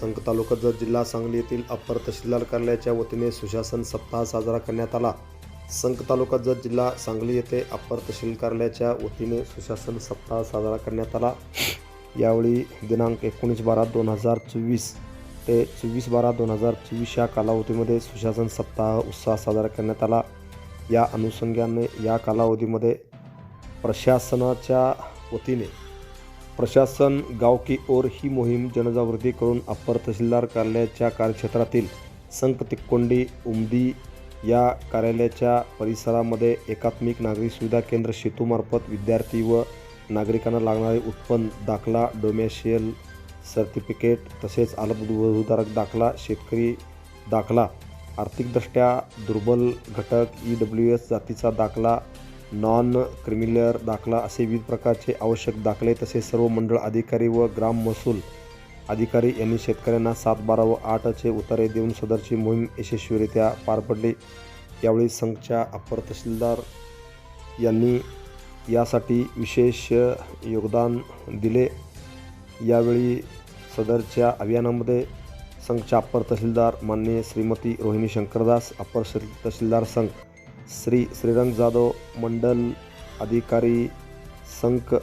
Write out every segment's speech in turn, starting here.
संक तालुका जत जिल्हा सांगली येथील अप्पर तहसीलदार कार्यालयाच्या वतीने सुशासन सप्ताह साजरा करण्यात आला. संक तालुका जत जिल्हा सांगली येथे अप्पर तहसील कार्यालयाच्या वतीने सुशासन सप्ताह साजरा करण्यात आला. यावेळी दिनांक एकोणीस बारा दोन हजार चोवीस ते चोवीस बारा दोन हजार चोवीस या कालावधीमध्ये सुशासन सप्ताह उत्साह साजरा करण्यात आला. या अनुषंगाने या कालावधीमध्ये प्रशासनाच्या वतीने प्रशासन गाव की ओर ही मोहीम जनजागृती करून अप्पर तहसीलदार कार्यालयाच्या कार्यक्षेत्रातील संक तिक्कोंडी उमदी या कार्यालयाच्या परिसरामध्ये एकात्मिक नागरी सुविधा केंद्र सेतूमार्फत विद्यार्थी व नागरिकांना लागणारे उत्पन्न दाखला डोमेशियल सर्टिफिकेट तसेच अल्पभूधारक दाखला शेतकरी दाखला आर्थिकदृष्ट्या दुर्बल घटक ई डब्ल्यू एस जातीचा दाखला नॉन क्रिमिलर दाखला असे विविध प्रकारचे आवश्यक दाखले तसेच सर्व मंडळ अधिकारी व ग्राम महसूल अधिकारी यांनी शेतकऱ्यांना सात बारा व आठचे उतारे देऊन सदरची मोहीम यशस्वीरित्या पार पडली. यावेळी संघच्या अप्पर तहसीलदार यांनी यासाठी विशेष योगदान दिले. यावेळी सदरच्या अभियानामध्ये संघच्या अप्पर तहसीलदार माननीय श्रीमती रोहिणी शंकरदास अप्पर तहसीलदार संघ श्री श्रीरंग जाधव मंडल अधिकारी संक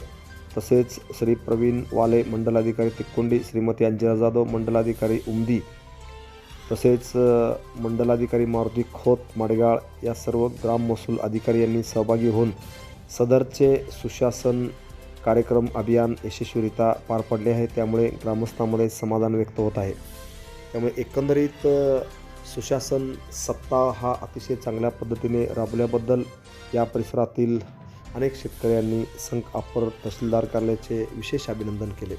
तसेच श्री प्रवीण वाले मंडलाधिकारी अधिकारी श्रीमती अंजना जाधव मंडलाधिकारी उमदी तसेच मंडलाधिकारी मारुती खोत माडगाळ या सर्व ग्राम महसूल अधिकारी यांनी सहभागी होऊन सदरचे सुशासन कार्यक्रम अभियान यशस्वीरित्या पार पडले आहे. त्यामुळे ग्रामस्थांमध्ये समाधान व्यक्त होत आहे. त्यामुळे एकंदरीत सुशासन सप्ताह हा अतिशय चांगल्या पद्धतीने राबवल्याबद्दल या परिसरातील अनेक शेतकऱ्यांनी संघ अपर तहसीलदार कार्यालयाचे विशेष अभिनंदन केले.